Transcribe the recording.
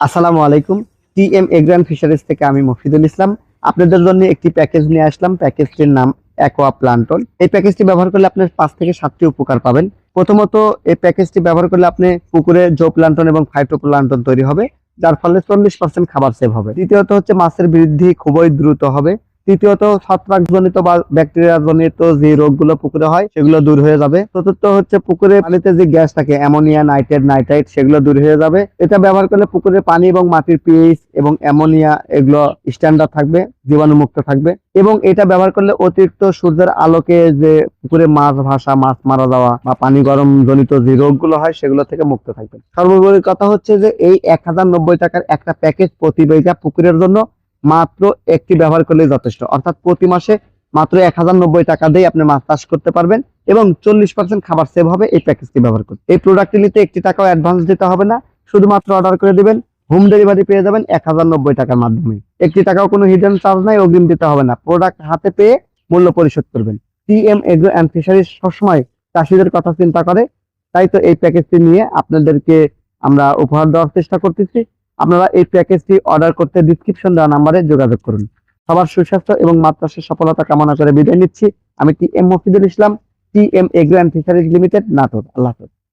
আসসালামু আলাইকুম। T M এগ্রান fisheries থেকে আমি মফিদুল ইসলাম। আপনাদের জন্য একটি প্যাকেজ নিয়ে আসলাম। প্যাকেজটির নাম অ্যাকোয়া প্লান্টন এই প্যাকেজটি ব্যবহার করলে আপনার পাঁচ থেকে সাতটি উপকার পাবেন। প্রথমত, এই প্যাকেজটি ব্যবহার করলে আপনি পুকুরে জো প্লান্টন এবং ফাইটো প্লান্টন তৈরি হবে, যার ফলে চল্লিশ পার্সেন্ট খাবার সেভ হবে। দ্বিতীয়ত হচ্ছে, মাছের বৃদ্ধি খুবই দ্রুত হবে। তৃতীয়ত ছত্রাক জনিত বা ব্যাকটেরিয়া জনিত যে রোগগুলো পুকুরে হয়, সেগুলো দূর হয়ে যাবে। চতুর্থ হচ্ছে, পুকুরে পানিতে যে গ্যাস থাকে, অ্যামোনিয়া, নাইট্রেট, নাইট্রাইট, সেগুলো দূর হয়ে যাবে। এটা ব্যবহার করলে পুকুরের পানি এবং মাটির পিএইচ এবং অ্যামোনিয়া এগুলো স্ট্যান্ডার্ড থাকবে, জীবাণুমুক্ত থাকবে। এবং এটা ব্যবহার করলে অতিরিক্ত সূর্যের আলোকে যে পুকুরে মাছ ভাসা, মাছ মারা যাওয়া বা পানি গরম জনিত যে রোগগুলো হয়, সেগুলো থেকে মুক্ত থাকবে। সর্বোপরি কথা হচ্ছে যে, এই এক হাজার নব্বই টাকার একটা প্যাকেজ প্রতি পুকুরের জন্য মাত্র একটি ব্যবহার করলেই যথেষ্ট। অর্থাৎ প্রতি মাসে মাত্র এক হাজার নব্বই টাকা দিয়ে আপনি মাছ চাষ করতে পারবেন এবং চল্লিশ পার্সেন্ট খাবার সেভ হবে এই প্যাকেজটি ব্যবহার করতে। এই প্রোডাক্টটি নিতে একটি টাকাও অ্যাডভান্স দিতে হবে না। শুধুমাত্র অর্ডার করে দেবেন হোম ডেলিভারি পেয়ে যাবেন এক হাজার নব্বই টাকার মাধ্যমে। একটি টাকাও কোনো হিডেন চার্জ নাই, অগ্রিম দিতে হবে না। প্রোডাক্ট হাতে পেয়ে মূল্য পরিশোধ করবেন। T M agro and fisheries সবসময় চাষিদের কথা চিন্তা করে। তাই তো এই প্যাকেজটি নিয়ে আপনাদেরকে আমরা উপহার দেওয়ার চেষ্টা করতেছি। আপনারা এই প্যাকেজটি অর্ডার করতে ডিসক্রিপশন দেওয়া নাম্বারে যোগাযোগ করুন। সবার সুস্বাস্থ্য এবং মাদ্রাসের সফলতা কামনা করে বিদায় নিচ্ছি। আমি T M Mofidul Islam, T M agro and fisheries limited, Natore. আল্লাহ হাফেজ।